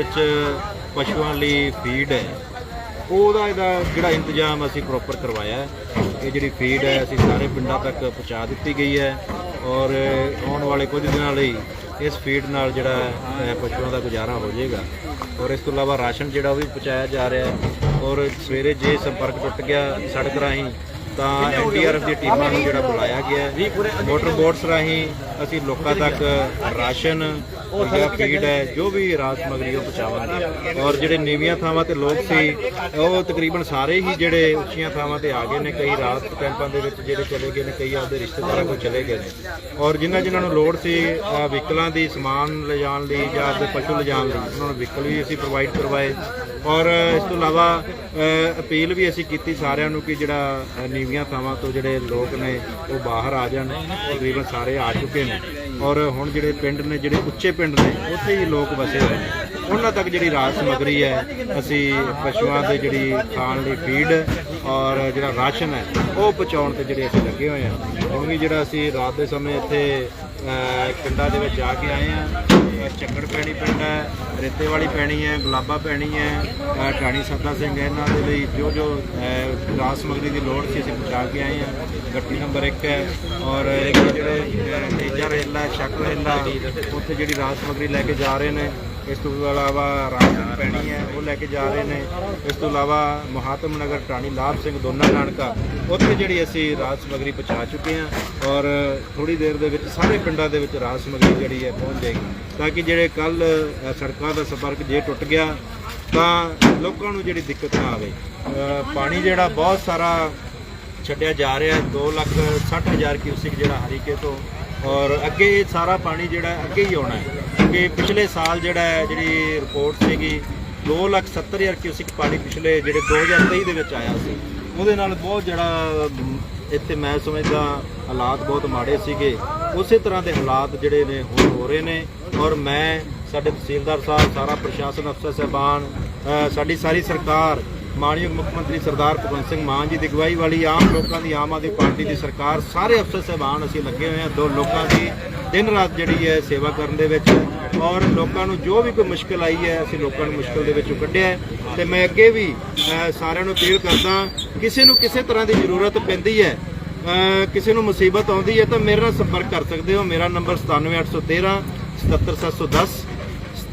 ਵਿੱਚ ਪਸ਼ੂਆਂ ਲਈ ਫੀਡ ਹੈ। ਉਹਦਾ ਇਹਦਾ ਜਿਹੜਾ ਇੰਤਜ਼ਾਮ ਅਸੀਂ ਪ੍ਰੋਪਰ ਕਰਵਾਇਆ ਹੈ। ਇਹ ਜਿਹੜੀ ਫੀਡ ਹੈ, ਅਸੀਂ ਸਾਰੇ ਪਿੰਡਾਂ ਤੱਕ ਪਹੁੰਚਾ ਦਿੱਤੀ ਗਈ ਹੈ ਔਰ ਆਉਣ ਵਾਲੇ ਕੁਝ ਦਿਨਾਂ ਲਈ ਇਸ ਫੀਡ ਨਾਲ ਜਿਹੜਾ ਪਸ਼ੂਆਂ ਦਾ ਗੁਜ਼ਾਰਾ ਹੋ ਜਾਏਗਾ। ਔਰ ਇਸ ਤੋਂ ਇਲਾਵਾ ਰਾਸ਼ਨ ਜਿਹੜਾ ਉਹ ਵੀ ਪਹੁੰਚਾਇਆ ਜਾ ਰਿਹਾ ਹੈ। ਔਰ ਸਵੇਰੇ ਜੇ ਸੰਪਰਕ ਟੁੱਟ ਗਿਆ, ਸੜਕ ਰਾਹੀਂ ਤਾਂ ਐਨਡੀਆਰਐਫ ਦੀ ਟੀਮਾਂ ਨੂੰ ਜਿਹੜਾ ਬੁਲਾਇਆ ਗਿਆ ਮੋਟਰ ਬੋਟਸ ਰਾਹੀਂ ਅਸੀਂ ਲੋਕਾਂ ਤੱਕ ਰਾਸ਼ਨ ਜਾਂ ਫੀਡ ਹੈ, ਜੋ ਵੀ ਰਾਤ ਸਮਗਰੀ ਉਹ ਪਹੁੰਚਾਵਾਂਗੇ। ਔਰ ਜਿਹੜੇ ਨੀਵੀਆਂ ਥਾਵਾਂ ਤੇ ਲੋਕ ਸੀ, ਉਹ ਤਕਰੀਬਨ ਸਾਰੇ ਹੀ ਜਿਹੜੇ ਉੱਚੀਆਂ ਥਾਵਾਂ ਤੇ ਆ ਗਏ ਨੇ। ਕਈ ਰਾਤ ਕੈਂਪਾਂ ਦੇ ਵਿੱਚ ਜਿਹੜੇ ਚਲੇ ਗਏ ਨੇ, ਕਈ ਆਪਦੇ ਰਿਸ਼ਤੇਦਾਰਾਂ ਕੋਲ ਚਲੇ ਗਏ ਨੇ। ਔਰ ਜਿਨ੍ਹਾਂ ਜਿਨ੍ਹਾਂ ਨੂੰ ਲੋੜ ਸੀ ਵਹੀਕਲਾਂ ਦੀ, ਸਮਾਨ ਲਿਜਾਣ ਲਈ ਜਾਂ ਆਪਦੇ ਪਸ਼ੂ ਲਿਜਾਣ ਲਈ, ਉਹਨਾਂ ਨੂੰ ਵਹੀਕਲ ਵੀ ਅਸੀਂ ਪ੍ਰੋਵਾਈਡ ਕਰਵਾਏ। ਔਰ ਇਸ ਤੋਂ ਇਲਾਵਾ ਅਪੀਲ ਵੀ ਅਸੀਂ ਕੀਤੀ ਸਾਰਿਆਂ ਨੂੰ ਕਿ ਜਿਹੜਾ ਨੀਵੀਆਂ ਥਾਵਾਂ ਤੋਂ ਜਿਹੜੇ ਲੋਕ ਨੇ, ਉਹ ਬਾਹਰ ਆ ਜਾਣ। ਤਕਰੀਬਨ ਸਾਰੇ ਆ ਚੁੱਕੇ ਨੇ। ਔਰ ਹੁਣ ਜਿਹੜੇ ਪਿੰਡ ਨੇ, ਜਿਹੜੇ ਉੱਚੇ ਪਿੰਡ ਨੇ, ਉੱਥੇ ਹੀ ਲੋਕ ਵਸੇ ਹੋਏ ਨੇ। ਉਹਨਾਂ ਤੱਕ ਜਿਹੜੀ ਰਾਜ ਸਮਗਰੀ ਹੈ, ਅਸੀਂ ਪਸ਼ੂਆਂ ਦੇ ਜਿਹੜੀ ਖਾਣ ਲਈ ਫੀਡ ਔਰ ਜਿਹੜਾ ਰਾਸ਼ਨ ਹੈ, ਉਹ ਪਹੁੰਚਾਉਣ ਤੇ ਜਿਹੜੇ ਅਸੀਂ ਲੱਗੇ ਹੋਏ ਹਾਂ। ਕਿਉਂਕਿ ਜਿਹੜਾ ਅਸੀਂ ਰਾਤ ਦੇ ਸਮੇਂ ਇੱਥੇ ਪਿੰਡਾਂ ਦੇ ਵਿੱਚ ਜਾ ਕੇ ਆਏ ਹਾਂ ਚੱਕੜ ਪੈਣੀ ਪਿੰਡ ਹੈ ਰੇਤੇ ਵਾਲੀ ਪੈਣੀ ਹੈ ਗੁਲਾਬਾ ਪੈਣੀ ਹੈ। ਅਹ, ਟਾਣੀ ਸੱਦਾ ਸਿੰਘ ਇਹਨਾਂ ਦੇ ਲਈ ਜੋ ਜੋ ਅਹ, ਸਮਗਰੀ ਦੀ ਲੋੜ ਸੀ ਅਸੀਂ ਪਹੁੰਚਾ ਕੇ ਆਏ ਹਾਂ ਗੱਡੀ ਨੰਬਰ 1 ਹੈ ਔਰ ਇਹ ਜਿਹੜੇ ਅਹ, ਤੇਜਾ ਰੇਲਾ ਸ਼ੱਕ ਰੇਲਾ ਉੱਥੇ ਜਿਹੜੀ ਰਾਤ ਸਮਗਰੀ ਲੈ ਕੇ ਜਾ ਰਹੇ ਨੇ ਇਸ ਤੋਂ ਇਲਾਵਾ ਰਾਸ਼ਨ ਪੈਣੀ ਹੈ ਉਹ ਲੈ ਕੇ ਜਾ ਰਹੇ ਨੇ। ਇਸ ਤੋਂ ਇਲਾਵਾ ਮਹਾਤਮ ਨਗਰ ਟਾਣੀ ਲਾਭ ਸਿੰਘ ਦੋਨਾ ਨਾਨਕਾ। ਉੱਥੇ ਜਿਹੜੀ ਅਸੀਂ ਰਾਤ ਸਮਗਰੀ ਪਹੁੰਚਾ ਚੁੱਕੇ ਹਾਂ ਔਰ ਥੋੜੀ ਦੇਰ ਦੇ ਵਿੱਚ ਸਾਰੇ ਪਿੰਡਾਂ ਦੇ ਵਿੱਚ ਰਾਤ ਸਮਗਰੀ ਜਿਹੜੀ ਹੈ ਪਹੁੰਚ ਜਾਏਗੀ। ਤਾਂ ਕਿ ਜਿਹੜੇ ਕੱਲ ਸੜਕਾਂ ਦਾ ਸੰਪਰਕ ਜੇ ਟੁੱਟ ਗਿਆ, ਤਾਂ ਲੋਕਾਂ ਨੂੰ ਜਿਹੜੀ ਦਿੱਕਤ ਨਾ ਆਵੇ। ਪਾਣੀ ਜਿਹੜਾ ਬਹੁਤ ਸਾਰਾ ਛੱਡਿਆ ਜਾ ਰਿਹਾ ਹੈ 2 ਲੱਖ 60 ਹਜ਼ਾਰ ਕਿਊਸਿਕ ਜਿਹੜਾ ਹਰੀਕੇ ਤੋਂ ਔਰ ਅੱਗੇ ਇਹ ਸਾਰਾ ਪਾਣੀ ਜਿਹੜਾ ਅੱਗੇ ਹੀ ਆਉਣਾ ਹੈ। ਕਿਉਂਕਿ ਪਿਛਲੇ ਸਾਲ ਜਿਹੜਾ ਹੈ, ਜਿਹੜੀ ਰਿਪੋਰਟ ਸੀਗੀ 2 ਲੱਖ 70 ਹਜ਼ਾਰ ਕਿਊਸਿਕ ਪਾਣੀ ਪਿਛਲੇ ਜਿਹੜੇ 2023 ਦੇ ਵਿੱਚ ਆਇਆ ਸੀ। ਉਹਦੇ ਨਾਲ ਬਹੁਤ ਜਿਹੜਾ ਇੱਥੇ ਮੈਂ ਸਮਝਦਾ ਹਾਲਾਤ ਬਹੁਤ ਮਾੜੇ ਸੀਗੇ। ਉਸੇ ਤਰ੍ਹਾਂ ਦੇ ਹਾਲਾਤ ਜਿਹੜੇ ਨੇ, ਹੁਣ ਹੋ ਰਹੇ ਨੇ। ਔਰ ਮੈਂ, ਸਾਡੇ ਤਹਿਸੀਲਦਾਰ ਸਾਹਿਬ, ਸਾਰਾ ਪ੍ਰਸ਼ਾਸਨ ਅਫਸਰ ਸਾਹਿਬਾਨ ਸਾਡੀ ਸਾਰੀ ਸਰਕਾਰ ਮਾਨਯੋਗ ਮੁੱਖ ਮੰਤਰੀ ਸਰਦਾਰ ਭਗਵੰਤ ਸਿੰਘ ਮਾਨ ਜੀ ਦੀ ਅਗਵਾਈ ਵਾਲੀ ਆਮ ਲੋਕਾਂ ਦੀ, ਆਮ ਆਦਮੀ ਪਾਰਟੀ ਦੀ ਸਰਕਾਰ, ਸਾਰੇ ਅਫਸਰ ਸਾਹਿਬਾਨ ਅਸੀਂ ਲੱਗੇ ਹੋਏ ਹਾਂ, ਦੋ ਲੋਕਾਂ ਦੀ ਦਿਨ ਰਾਤ ਜਿਹੜੀ ਹੈ ਸੇਵਾ ਕਰਨ ਦੇ ਵਿੱਚ ਔਰ ਲੋਕਾਂ ਨੂੰ ਜੋ ਵੀ ਕੋਈ ਮੁਸ਼ਕਲ ਆਈ ਹੈ, ਅਸੀਂ ਲੋਕਾਂ ਨੂੰ ਮੁਸ਼ਕਲ ਦੇ ਵਿੱਚੋਂ ਕੱਢਿਆ ਹੈ। ਤੇ ਮੈਂ ਅੱਗੇ ਵੀ ਸਾਰਿਆਂ ਨੂੰ ਅਪੀਲ ਕਰਦਾ ਕਿਸੇ ਨੂੰ ਕਿਸੇ ਤਰ੍ਹਾਂ ਦੀ ਜ਼ਰੂਰਤ ਪੈਂਦੀ ਹੈ ਕਿਸੇ ਨੂੰ ਮੁਸੀਬਤ ਆਉਂਦੀ ਹੈ ਤਾਂ ਮੇਰੇ ਨਾਲ ਸੰਪਰਕ ਕਰ ਸਕਦੇ ਹੋ। ਮੇਰਾ ਨੰਬਰ 97813 77710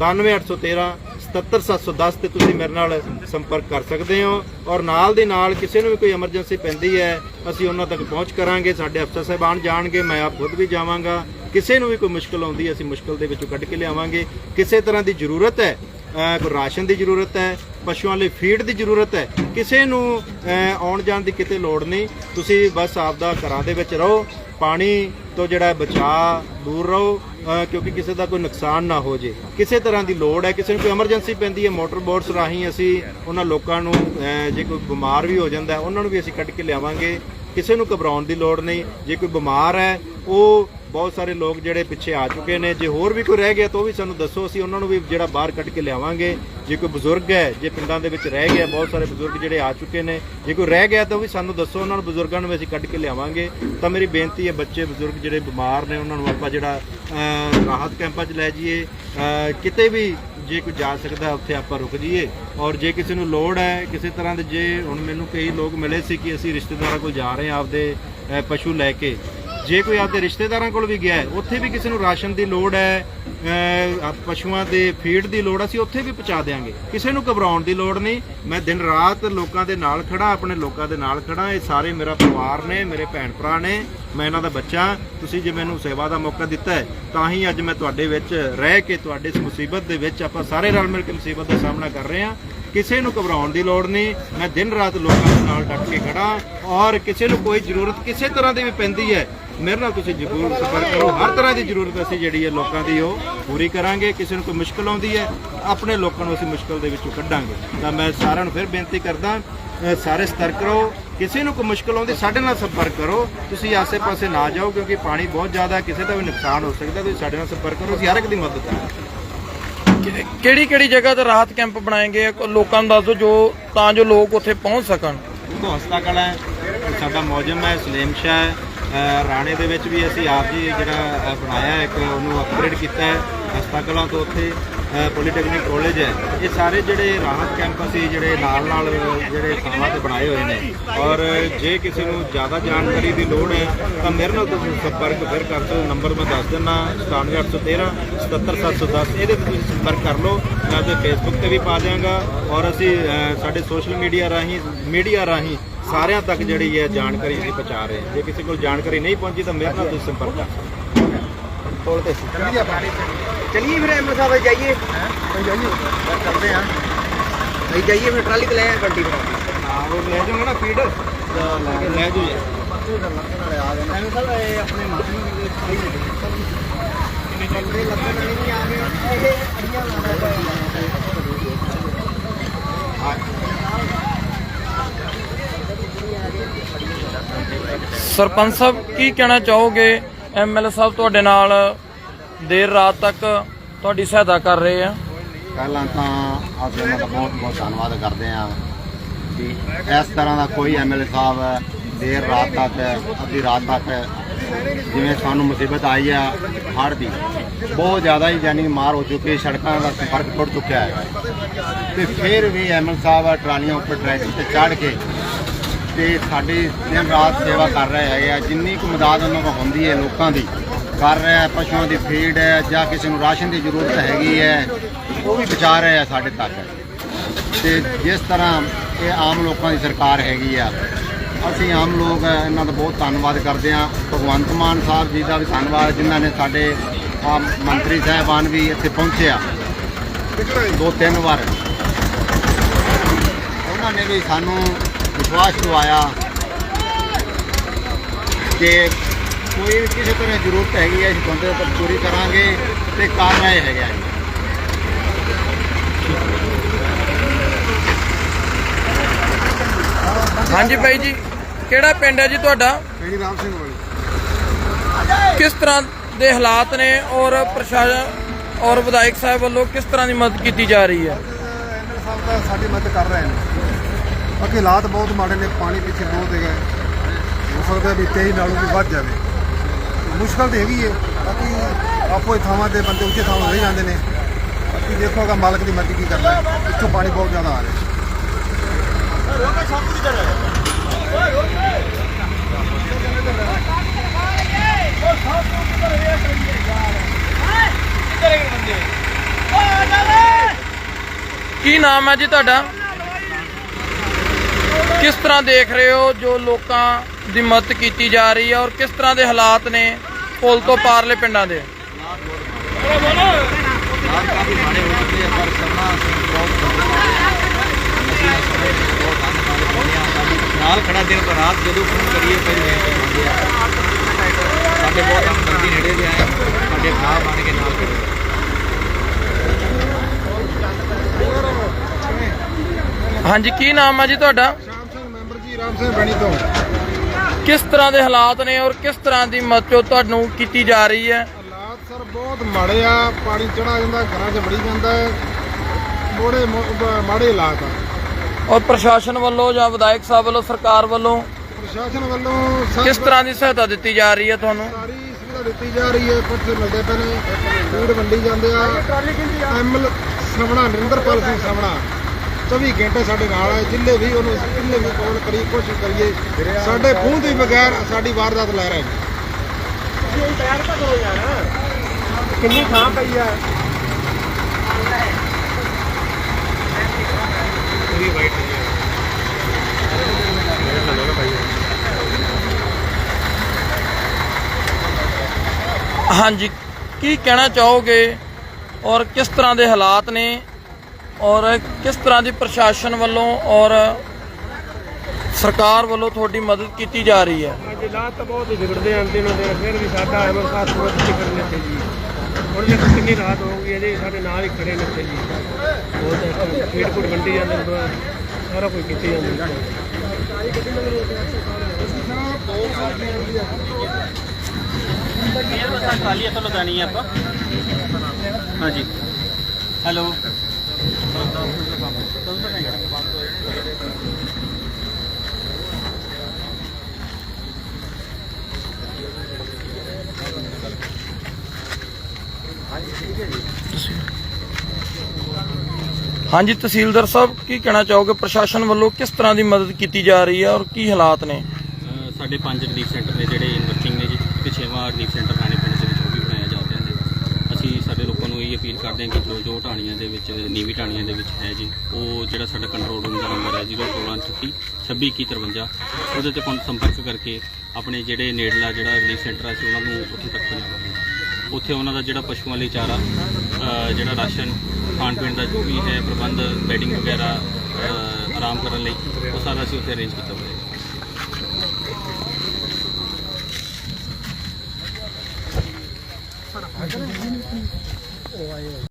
97813 77710 ਤੇ ਤੁਸੀਂ ਮੇਰੇ ਨਾਲ ਸੰਪਰਕ ਕਰ ਸਕਦੇ ਹੋ। ਔਰ ਨਾਲ ਦੇ ਨਾਲ ਕਿਸੇ ਨੂੰ ਵੀ ਕੋਈ ਐਮਰਜੈਂਸੀ ਪੈਂਦੀ ਹੈ, ਅਸੀਂ ਉਹਨਾਂ ਤੱਕ ਪਹੁੰਚ ਕਰਾਂਗੇ, ਸਾਡੇ ਅਫਸਰ ਸਾਹਿਬਾਨ ਜਾਣਗੇ, ਮੈਂ ਆਪ ਖੁਦ ਵੀ ਜਾਵਾਂਗਾ। ਕਿਸੇ ਨੂੰ ਵੀ ਕੋਈ ਮੁਸ਼ਕਲ ਆਉਂਦੀ ਹੈ, ਅਸੀਂ ਮੁਸ਼ਕਲ ਦੇ ਵਿੱਚੋਂ ਕੱਢ ਕੇ ਲਿਆਵਾਂਗੇ। ਕਿਸੇ ਤਰ੍ਹਾਂ ਦੀ ਜ਼ਰੂਰਤ ਹੈ ਕੋਈ ਰਾਸ਼ਨ ਦੀ ਜ਼ਰੂਰਤ ਹੈ, ਪਸ਼ੂਆਂ ਲਈ ਫੀਡ ਦੀ ਜ਼ਰੂਰਤ ਹੈ, ਕਿਸੇ ਨੂੰ ਆਉਣ ਜਾਣ ਦੀ ਕਿਤੇ ਲੋੜ ਨਹੀਂ। ਤੁਸੀਂ ਬਸ ਆਪਦਾ ਘਰਾਂ ਦੇ ਵਿੱਚ ਰਹੋ, ਪਾਣੀ ਤੋਂ ਜਿਹੜਾ ਬਚਾ ਦੂਰ ਰਹੋ ਕਿਉਂਕਿ ਕਿਸੇ ਦਾ ਕੋਈ ਨੁਕਸਾਨ ਨਾ ਹੋ ਜੇ। ਕਿਸੇ ਤਰ੍ਹਾਂ ਦੀ ਲੋੜ ਹੈ, ਕਿਸੇ ਨੂੰ ਕੋਈ ਐਮਰਜੈਂਸੀ ਪੈਂਦੀ ਹੈ, ਮੋਟਰ ਬੋਟਸ ਰਾਹੀਂ ਅਸੀਂ ਉਹਨਾਂ ਲੋਕਾਂ ਨੂੰ ਜੇ ਕੋਈ ਬਿਮਾਰ ਵੀ ਹੋ ਜਾਂਦਾ ਉਹਨਾਂ ਨੂੰ ਵੀ ਅਸੀਂ ਕੱਢ ਕੇ ਲਿਆਵਾਂਗੇ। ਕਿਸੇ ਨੂੰ ਘਬਰਾਉਣ ਦੀ ਲੋੜ ਨਹੀਂ, ਜੇ ਕੋਈ ਬਿਮਾਰ ਹੈ, ਉਹ ਬਹੁਤ ਸਾਰੇ ਲੋਕ ਜਿਹੜੇ ਪਿੱਛੇ ਆ ਚੁੱਕੇ ਨੇ। ਜੇ ਹੋਰ ਵੀ ਕੋਈ ਰਹਿ ਗਿਆ ਤਾਂ ਉਹ ਵੀ ਸਾਨੂੰ ਦੱਸੋ। ਅਸੀਂ ਉਹਨਾਂ ਨੂੰ ਵੀ ਜਿਹੜਾ ਬਾਹਰ ਕੱਢ ਕੇ ਲਿਆਵਾਂਗੇ। ਜੇ ਕੋਈ ਬਜ਼ੁਰਗ ਹੈ, ਜੇ ਪਿੰਡਾਂ ਦੇ ਵਿੱਚ ਰਹਿ ਗਿਆ, ਬਹੁਤ ਸਾਰੇ ਬਜ਼ੁਰਗ ਜਿਹੜੇ ਆ ਚੁੱਕੇ ਨੇ। ਜੇ ਕੋਈ ਰਹਿ ਗਿਆ ਤਾਂ ਉਹ ਵੀ ਸਾਨੂੰ ਦੱਸੋ। ਉਹਨਾਂ ਨੂੰ ਬਜ਼ੁਰਗਾਂ ਨੂੰ ਵੀ ਅਸੀਂ ਕੱਢ ਕੇ ਲਿਆਵਾਂਗੇ। ਤਾਂ ਮੇਰੀ ਬੇਨਤੀ ਹੈ, ਬੱਚੇ, ਬਜ਼ੁਰਗ ਜਿਹੜੇ ਬਿਮਾਰ ਨੇ, ਉਹਨਾਂ ਨੂੰ ਆਪਾਂ ਜਿਹੜਾ ਰਾਹਤ ਕੈਂਪਾਂ 'ਚ ਲੈ ਜਾਈਏ। ਕਿਤੇ ਵੀ ਜੇ ਕੋਈ ਜਾ ਸਕਦਾ, ਉੱਥੇ ਆਪਾਂ ਰੁਕ ਜਾਈਏ। ਔਰ ਜੇ ਕਿਸੇ ਨੂੰ ਲੋੜ ਹੈ, ਕਿਸੇ ਤਰ੍ਹਾਂ ਦੇ ਜੇ ਹੁਣ ਮੈਨੂੰ ਕਈ ਲੋਕ ਮਿਲੇ ਸੀ ਕਿ ਅਸੀਂ ਰਿਸ਼ਤੇਦਾਰਾਂ ਕੋਲ ਜਾ ਰਹੇ ਹਾਂ ਆਪਦੇ ਪਸ਼ੂ ਲੈ ਕੇ। ਜੇ ਕੋਈ ਆਪਦੇ ਰਿਸ਼ਤੇਦਾਰਾਂ ਕੋਲ ਵੀ ਗਿਆ ਹੈ, ਉੱਥੇ ਵੀ ਕਿਸੇ ਨੂੰ ਰਾਸ਼ਨ ਦੀ ਲੋੜ ਹੈ ਪਸ਼ੂਆਂ ਦੇ ਫੀਡ ਦੀ ਲੋੜ, ਅਸੀਂ ਉੱਥੇ ਵੀ ਪਹੁੰਚਾ ਦੇਾਂਗੇ ਕਿਸੇ ਨੂੰ ਘਬਰਾਉਣ ਦੀ ਲੋੜ ਨਹੀਂ। ਮੈਂ ਦਿਨ ਰਾਤ ਲੋਕਾਂ ਦੇ ਨਾਲ ਖੜਾ ਆਪਣੇ ਲੋਕਾਂ ਦੇ ਨਾਲ ਖੜਾ ਇਹ ਸਾਰੇ ਮੇਰਾ ਪਰਿਵਾਰ ਨੇ, ਮੇਰੇ ਭੈਣ ਭਰਾ ਨੇ, ਮੈਂ ਇਹਨਾਂ ਦਾ ਬੱਚਾ। ਤੁਸੀਂ ਜੇ ਮੈਨੂੰ ਸੇਵਾ ਦਾ ਮੌਕਾ ਦਿੱਤਾ ਹੈ, ਤਾਂ ਹੀ ਅੱਜ ਮੈਂ ਤੁਹਾਡੇ ਵਿੱਚ ਰਹਿ ਕੇ, ਤੁਹਾਡੇ ਇਸ ਮੁਸੀਬਤ ਦੇ ਵਿੱਚ ਆਪਾਂ ਸਾਰੇ ਰਲ ਮਿਲ ਕੇ ਮੁਸੀਬਤ ਦਾ ਸਾਹਮਣਾ ਕਰ ਰਹੇ ਹਾਂ। ਕਿਸੇ ਨੂੰ ਘਬਰਾਉਣ ਦੀ ਲੋੜ ਨਹੀਂ। ਮੈਂ ਦਿਨ ਰਾਤ ਲੋਕਾਂ ਦੇ ਨਾਲ ਡਟ ਕੇ ਖੜਾ ਔਰ ਕਿਸੇ ਨੂੰ ਕੋਈ ਜ਼ਰੂਰਤ ਕਿਸੇ ਤਰ੍ਹਾਂ ਦੀ ਵੀ ਪੈਂਦੀ ਹੈ ਮੇਰੇ ਨਾਲ ਤੁਸੀਂ ਜ਼ਰੂਰ ਸੰਪਰਕ ਕਰੋ। ਹਰ ਤਰ੍ਹਾਂ ਦੀ ਜ਼ਰੂਰਤ ਅਸੀਂ ਜਿਹੜੀ ਹੈ ਲੋਕਾਂ ਦੀ ਉਹ ਪੂਰੀ ਕਰਾਂਗੇ। ਕਿਸੇ ਨੂੰ ਕੋਈ ਮੁਸ਼ਕਲ ਆਉਂਦੀ ਹੈ ਆਪਣੇ ਲੋਕਾਂ ਨੂੰ ਅਸੀਂ ਮੁਸ਼ਕਲ ਦੇ ਵਿੱਚੋਂ ਕੱਢਾਂਗੇ। ਤਾਂ ਮੈਂ ਸਾਰਿਆਂ ਨੂੰ ਫਿਰ ਬੇਨਤੀ ਕਰਦਾ ਸਾਰੇ ਸਤਰਕ ਰਹੋ। ਕਿਸੇ ਨੂੰ ਕੋਈ ਮੁਸ਼ਕਲ ਆਉਂਦੀ ਸਾਡੇ ਨਾਲ ਸੰਪਰਕ ਕਰੋ। ਤੁਸੀਂ ਆਸੇ-ਪਾਸੇ ਨਾ ਜਾਓ ਕਿਉਂਕਿ ਪਾਣੀ ਬਹੁਤ ਜ਼ਿਆਦਾ ਕਿਸੇ ਦਾ ਵੀ ਨੁਕਸਾਨ ਹੋ ਸਕਦਾ ਤੁਸੀਂ ਸਾਡੇ ਨਾਲ ਸੰਪਰਕ ਕਰੋ। ਅਸੀਂ ਹਰ ਇੱਕ ਦੀ ਮਦਦ ਕਰਾਂਗੇ। ਕਿਹੜੀ ਕਿਹੜੀ ਜਗ੍ਹਾ ਤੇ ਰਾਹਤ ਕੈਂਪ ਬਣਾਏ ਗਏ ਆ? ਕੋਈ ਲੋਕਾਂ ਨੂੰ ਦੱਸ ਦਿਓ ਜੋ ਤਾਂ ਜੋ ਲੋਕ ਉੱਥੇ ਪਹੁੰਚ ਸਕਣ। ਉਹ ਹਸਤਾ ਕਲਾ ਹੈ ਸਾਡਾ ਮੌਜਮ ਹੈ ਸਲੀਮ ਸ਼ਾਹ ਹੈ। ਰਾਣੇ ਦੇ ਵਿੱਚ ਵੀ ਅਸੀਂ ਆਪ ਜੀ ਜਿਹੜਾ ਬਣਾਇਆ ਇੱਕ ਉਹਨੂੰ ਅਪਗ੍ਰੇਡ ਕੀਤਾ ਹੈ ਹਸਤਾ ਤੋਂ ਉੱਥੇ। ਪੋਲੀਟੈਕਨਿਕ ਕਾਲਜ ਹੈ। ਇਹ ਸਾਰੇ ਜਿਹੜੇ ਰਾਹਤ ਕੈਂਪ ਅਸੀਂ ਜਿਹੜੇ ਨਾਲ ਨਾਲ ਜਿਹੜੇ ਥਾਵਾਂ ਤੇ ਬਣਾਏ ਹੋਏ ਨੇ। ਔਰ ਜੇ ਕਿਸੇ ਨੂੰ ਜ਼ਿਆਦਾ ਜਾਣਕਾਰੀ ਦੀ ਲੋੜ ਹੈ, ਤਾਂ ਮੇਰੇ ਨਾਲ ਤੁਸੀਂ ਸੰਪਰਕ ਫਿਰ ਕਰ ਸਕਦੇ ਨੰਬਰ ਮੈਂ ਦੱਸ ਦਿੰਦਾ 97813 77710 ਇਹਦੇ ਤੇ ਤੁਸੀਂ ਸੰਪਰਕ ਕਰ ਲਓ। ਮੈਂ ਆਪਦੇ ਫੇਸਬੁੱਕ ਤੇ ਵੀ ਪਾ ਦਿਆਂਗਾ। ਔਰ ਅਸੀਂ ਸਾਡੇ ਸੋਸ਼ਲ ਮੀਡੀਆ ਰਾਹੀਂ ਮੀਡੀਆ ਰਾਹੀਂ ਸਾਰਿਆਂ ਤੱਕ ਜਿਹੜੀ ਹੈ ਜਾਣਕਾਰੀ ਅਸੀਂ ਪਹੁੰਚਾ ਰਹੇ ਹਾਂ। ਜੇ ਕਿਸੇ ਕੋਲ ਜਾਣਕਾਰੀ ਨਹੀਂ ਪਹੁੰਚੀ, ਤਾਂ ਮੇਰੇ ਨਾਲ ਤੁਸੀਂ ਸੰਪਰਕ ਕਰ ਸਕਦੇ ਹੋ। ਚਲਿਏ ਫਿਰ ਐਮਲ ਸਾਹਿਬ ਜਾਈਏ। ਹਾਂ? ਜਾਈਏ। ਚੱਲਦੇ ਆ। ਅਸੀਂ ਜਾਈਏ ਫਿਰ ਟਰਾਲੀ ਤੇ ਲੈ ਆ ਗੱਡੀ ਫਿਰ ਹਾਂ ਲੈ ਜਾਓਗੇ ਨਾ ਫੀਡ। ਲੈ ਜਾਓ ਸਰਪੰਚ ਸਾਹਿਬ ਕੀ ਕਹਿਣਾ ਚਾਹੋਗੇ? ਐਮਐਲਏ ਸਾਹਿਬ ਤੁਹਾਡੇ ਨਾਲ ਦੇਰ ਰਾਤ ਤੱਕ ਤੁਹਾਡੀ ਸਹਾਇਤਾ ਕਰ ਰਹੇ ਆ। ਪਹਿਲਾਂ ਤਾਂ ਅਸੀਂ ਉਹਨਾਂ ਦਾ ਬਹੁਤ ਬਹੁਤ ਧੰਨਵਾਦ ਕਰਦੇ ਹਾਂ ਕਿ ਇਸ ਤਰ੍ਹਾਂ ਦਾ ਕੋਈ ਐਮਐਲਏ ਸਾਹਿਬ ਦੇਰ ਰਾਤ ਤੱਕ, ਅੱਧੀ ਰਾਤ ਤੱਕ ਜਿਵੇਂ ਸਾਨੂੰ ਮੁਸੀਬਤ ਆਈ ਆ, ਹੜ੍ਹ ਦੀ, ਬਹੁਤ ਜ਼ਿਆਦਾ ਹੀ ਜਾਨੀ ਮਾਰ ਹੋ ਚੁੱਕੀ ਸੜਕਾਂ ਦਾ ਸੰਪਰਕ ਟੁੱਟ ਚੁੱਕਿਆ ਹੈ। ਤੇ ਫਿਰ ਵੀ ਐਮਐਲ ਸਾਹਿਬ ਟਰਾਲੀਆਂ ਉੱਪਰ ਟਰੈਕਟਰ ਤੇ ਚੜ੍ਹ ਕੇ ਤੇ ਸਾਡੀ ਦਿਨ ਰਾਤ ਸੇਵਾ ਕਰ ਰਹੇ ਹੈਗੇ ਆ, ਜਿੰਨੀ ਕੁ ਮਦਦ ਉਹਨਾਂ ਕੋਲ ਹੁੰਦੀ ਹੈ ਲੋਕਾਂ ਦੀ ਕਰ ਰਿਹਾ ਆ, ਪਸ਼ੂਆਂ ਦੀ ਫੀਡ ਹੈ ਜਾਂ ਕਿਸੇ ਨੂੰ ਰਾਸ਼ਨ ਦੀ ਜ਼ਰੂਰਤ ਹੈਗੀ ਹੈ, ਉਹ ਵੀ ਪਹੁੰਚਾ ਰਿਹਾ ਆ ਸਾਡੇ ਤੱਕ। ਤੇ ਜਿਸ ਤਰ੍ਹਾਂ ਇਹ ਆਮ ਲੋਕਾਂ ਦੀ ਸਰਕਾਰ ਹੈਗੀ ਆ, ਅਸੀਂ ਆਮ ਲੋਕ ਇਹਨਾਂ ਦਾ ਬਹੁਤ ਧੰਨਵਾਦ ਕਰਦੇ ਹਾਂ। ਭਗਵੰਤ ਮਾਨ ਸਾਹਿਬ ਜੀ ਦਾ ਵੀ ਧੰਨਵਾਦ, ਜਿਨ੍ਹਾਂ ਨੇ ਸਾਡੇ ਆ ਮੰਤਰੀ ਸਾਹਿਬਾਨ ਵੀ ਇੱਥੇ ਪਹੁੰਚਿਆ ਦੋ ਤਿੰਨ ਵਾਰ। ਉਹਨਾਂ ਨੇ ਵੀ ਸਾਨੂੰ ਵਿਸ਼ਵਾਸ ਦਿਵਾਇਆ ਕਿ ਕੋਈ ਵੀ ਕਿਸੇ ਤਰ੍ਹਾਂ ਦੀ ਜ਼ਰੂਰਤ ਹੈਗੀ ਹੈ ਅਸੀਂ ਬੰਦੇ ਤੱਕ ਪੂਰੀ ਕਰਾਂਗੇ ਤੇ ਕਰ ਰਹੇ ਹੈਗੇ ਜੀ। ਹਾਂਜੀ ਬਾਈ ਜੀ ਕਿਹੜਾ ਪਿੰਡ ਹੈ ਜੀ ਤੁਹਾਡਾ? ਪਿੰਡ ਰਾਮ ਸਿੰਘ ਵਾਲੀ ਕਿਸ ਤਰ੍ਹਾਂ ਦੇ ਹਾਲਾਤ ਨੇ ਔਰ ਪ੍ਰਸ਼ਾਸਨ ਔਰ ਵਿਧਾਇਕ ਸਾਹਿਬ ਵੱਲੋਂ ਕਿਸ ਤਰ੍ਹਾਂ ਦੀ ਮਦਦ ਕੀਤੀ ਜਾ ਰਹੀ ਹੈ? ਐਮਐਲ ਸਾਹਿਬ ਤਾਂ ਸਾਡੀ ਮਦਦ ਕਰ ਰਹੇ ਨੇ। ਬਾਕੀ ਹਾਲਾਤ ਬਹੁਤ ਮਾੜੇ ਨੇ ਪਾਣੀ ਪਿੱਛੇ ਬਹੁਤ ਹੈਗਾ। ਹੋ ਸਕਦਾ ਵੀ 23 ਨਾਲੋਂ ਵੀ ਵੱਧ ਜਾਵੇ। ਮੁਸ਼ਕਲ ਤਾਂ ਹੈਗੀ ਹੈ ਬਾਕੀ ਆਪੋ ਹੀ ਥਾਵਾਂ 'ਤੇ ਬੰਦੇ ਉੱਚੇ ਥਾਵਾਂ ਰਹਿ ਜਾਂਦੇ ਨੇ। ਬਾਕੀ ਦੇਖੋਗਾ ਮਾਲਕ ਦੀ ਮਰਜ਼ੀ ਕੀ ਕਰਦਾ ਇੱਥੋਂ ਪਾਣੀ ਬਹੁਤ ਜ਼ਿਆਦਾ ਆ ਰਿਹਾ ਕੀ ਨਾਮ ਹੈ ਜੀ ਤੁਹਾਡਾ? ਕਿਸ ਤਰ੍ਹਾਂ ਦੇਖ ਰਹੇ ਹੋ ਜੋ ਲੋਕਾਂ ਦੀ ਮਦਦ ਕੀਤੀ ਜਾ ਰਹੀ ਹੈ ਔਰ ਕਿਸ ਤਰ੍ਹਾਂ ਦੇ ਹਾਲਾਤ ਨੇ ਪੁਲ ਤੋਂ ਪਾਰਲੇ ਪਿੰਡਾਂ ਦੇ? ਨਾਲ ਖੜਾ ਦਿਨ ਪਰ ਰਾਤ ਜਦੋਂ ਫੋਨ ਕਰੀਏ ਪਹਿਲੇ ਸਾਡੇ ਬਹੁਤ ਹਮਦਰਦੀ ਨੇੜੇ ਦੇ ਆਏ ਸਾਡੇ ਭਰਾ ਬਣ ਕੇ ਨਾਲ ਖੜੇ ਹਾਂਜੀ ਕੀ ਨਾਮ ਹੈ ਜੀ ਤੁਹਾਡਾ? ਸ਼ਾਮ ਸਿੰਘ ਮੈਂਬਰ ਜੀ ਰਾਮ ਸਿੰਘ ਬਣੀ ਤੋਂ। ਕਿਸ ਤਰ੍ਹਾਂ ਦੇ ਹਾਲਾਤ ਨੇ ਔਰ ਕਿਸ ਤਰ੍ਹਾਂ ਦੀ ਮਦਦ ਤੁਹਾਨੂੰ ਕੀਤੀ ਜਾ ਰਹੀ ਹੈ? ਹਾਲਾਤ ਸਰ ਬਹੁਤ ਮਾੜੇ ਆ ਪਾਣੀ ਚੜਾ ਜਾਂਦਾ ਘਰਾਂ 'ਚ ਵੜੀ ਜਾਂਦਾ ਹੈ। ਬੜੇ ਮਾੜੇ ਹਾਲਾਤ ਆ। ਔਰ ਪ੍ਰਸ਼ਾਸਨ ਵੱਲੋਂ ਜਾਂ ਵਿਧਾਇਕ ਸਾਹਿਬ ਵੱਲੋਂ ਸਰਕਾਰ ਵੱਲੋਂ? ਪ੍ਰਸ਼ਾਸਨ ਵੱਲੋਂ ਕਿਸ ਤਰ੍ਹਾਂ ਦੀ ਸਹਾਇਤਾ ਦਿੱਤੀ ਜਾ ਰਹੀ ਹੈ ਤੁਹਾਨੂੰ? ਸਾਰੀ ਸੁਵਿਧਾ ਦਿੱਤੀ ਜਾ ਰਹੀ ਹੈ ਪੱਠੇ ਮਿਲਦੇ ਪਏ ਨੇ। ਫੂਡ ਵੰਡੀ ਜਾਂਦੇ ਆ। ਐਮਐਲ ਸਵਣਾ ਨਰਿੰਦਰਪਾਲ ਸਿੰਘ ਸਵਣਾ 24 ਘੰਟੇ ਸਾਡੇ ਨਾਲ ਹੈ ਜਿੰਨੇ ਵੀ ਉਹਨੂੰ ਕਿੰਨੇ ਵੀ ਕਾਲ ਕਰੀ ਕੋਸ਼ਿਸ਼ ਕਰੀਏ ਸਾਡੇ ਖੂਨ ਦੇ ਬਗੈਰ ਸਾਡੀ ਵਾਰਦਾਤ ਲੈ ਰਹੇ ਨੇ। ਕਿੰਨੀ ਥਾਂ ਪਈ ਆ? ਪੂਰੀ ਵਾਈਟ ਹਾਂਜੀ ਕੀ ਕਹਿਣਾ ਚਾਹੋਗੇ ਔਰ ਕਿਸ ਤਰ੍ਹਾਂ ਦੇ ਹਾਲਾਤ ਨੇ? ਔਰ ਕਿਸ ਤਰ੍ਹਾਂ ਦੀ ਪ੍ਰਸ਼ਾਸਨ ਵੱਲੋਂ ਔਰ ਸਰਕਾਰ ਵੱਲੋਂ ਤੁਹਾਡੀ ਮਦਦ ਕੀਤੀ ਜਾ ਰਹੀ ਹੈ? ਅੱਜ ਹਾਲਾਤ ਤਾਂ ਬਹੁਤ ਵਿਗੜਦੇ ਫਿਰ ਵੀ ਸਾਡਾ ਜੀ। ਹੁਣ ਕਿੰਨੀ ਰਾਤ ਹੋ ਗਈ ਹੈ ਜੀ ਸਾਡੇ ਨਾਲ ਹੀ ਖੜੇ ਨੇ ਇੱਥੇ ਜੀ। ਬਹੁਤ ਫੀਡ ਫੂਡ ਵੰਡੀ ਜਾਂਦੇ ਨੇ ਸਾਰਾ ਕੁਝ ਕੀਤੀ ਜਾਂਦੀ ਹੈ। ਲਗਾਣੀ ਹੈ ਆਪਾਂ। ਹਾਂਜੀ। ਹੈਲੋ। ਹਾਂਜੀ, ਤਹਿਸੀਲਦਾਰ ਸਾਹਿਬ, ਕੀ ਕਹਿਣਾ ਚਾਹੋਗੇ? ਪ੍ਰਸ਼ਾਸਨ ਵੱਲੋਂ ਕਿਸ ਤਰ੍ਹਾਂ ਦੀ ਮਦਦ ਕੀਤੀ ਜਾ ਰਹੀ ਹੈ ਔਰ ਕੀ ਹਾਲਾਤ ਨੇ? ਸਾਡੇ ਪੰਜ ਰਿਲੀਫ ਸੈਂਟਰ ਨੇ ਜਿਹੜੇ ਇਨ ਵਰਕਿੰਗ ਨੇ ਜੀ ਤੇ ਛੇਵਾਂ ਰਿਲੀਫ ਸੈਂਟਰ ਰਾਣੇ ਪਿੰਡ ਦੇ ਵਿੱਚ ਉਹ ਵੀ ਬਣਾਇਆ ਜਾ ਰਿਹਾ ਹੈ ਅਸੀਂ ਸਾਡੇ ਲੋਕਾਂ ਨੂੰ ਇਹ ਅਪੀਲ ਕਰਦੇ ਹਾਂ ਕਿ ਜੋ ਜੋ ਢਾਣੀਆਂ ਦੇ ਵਿੱਚ, ਨੀਵੀਂ ਢਾਣੀਆਂ ਦੇ ਵਿੱਚ ਹੈ ਜੀ, ਉਹ ਜਿਹੜਾ ਸਾਡਾ ਕੰਟਰੋਲ ਰੂਮ ਦਾ ਨੰਬਰ ਹੈ 01636 2653 ਉਹਦੇ ਤੇ ਕੌਣ ਸੰਪਰਕ ਕਰਕੇ ਆਪਣੇ ਜਿਹੜੇ ਨੇੜਲਾ ਜਿਹੜਾ ਰਿਲੀਫ ਸੈਂਟਰ ਹੈ ਅਸੀਂ ਉਹਨਾਂ ਨੂੰ ਉੱਥੇ ਤੱਕ ਪਹੁੰਚਾਵਾਂਗੇ ਉੱਥੇ ਉਹਨਾਂ ਦਾ ਜਿਹੜਾ ਪਸ਼ੂਆਂ ਲਈ ਚਾਰਾ ਜਿਹੜਾ ਰਾਸ਼ਨ, ਖਾਣ ਪੀਣ ਦਾ ਜੋ ਵੀ ਹੈ, ਪ੍ਰਬੰਧ ਬੈਡਿੰਗ ਵਗੈਰਾ ਆਰਾਮ ਕਰਨ ਲਈ, ਉਹ ਸਾਰਾ ਅਸੀਂ ਉੱਥੇ ਅਰੇਂਜ ਕੀਤਾ ਹੋਇਆ ਹੈ। oil.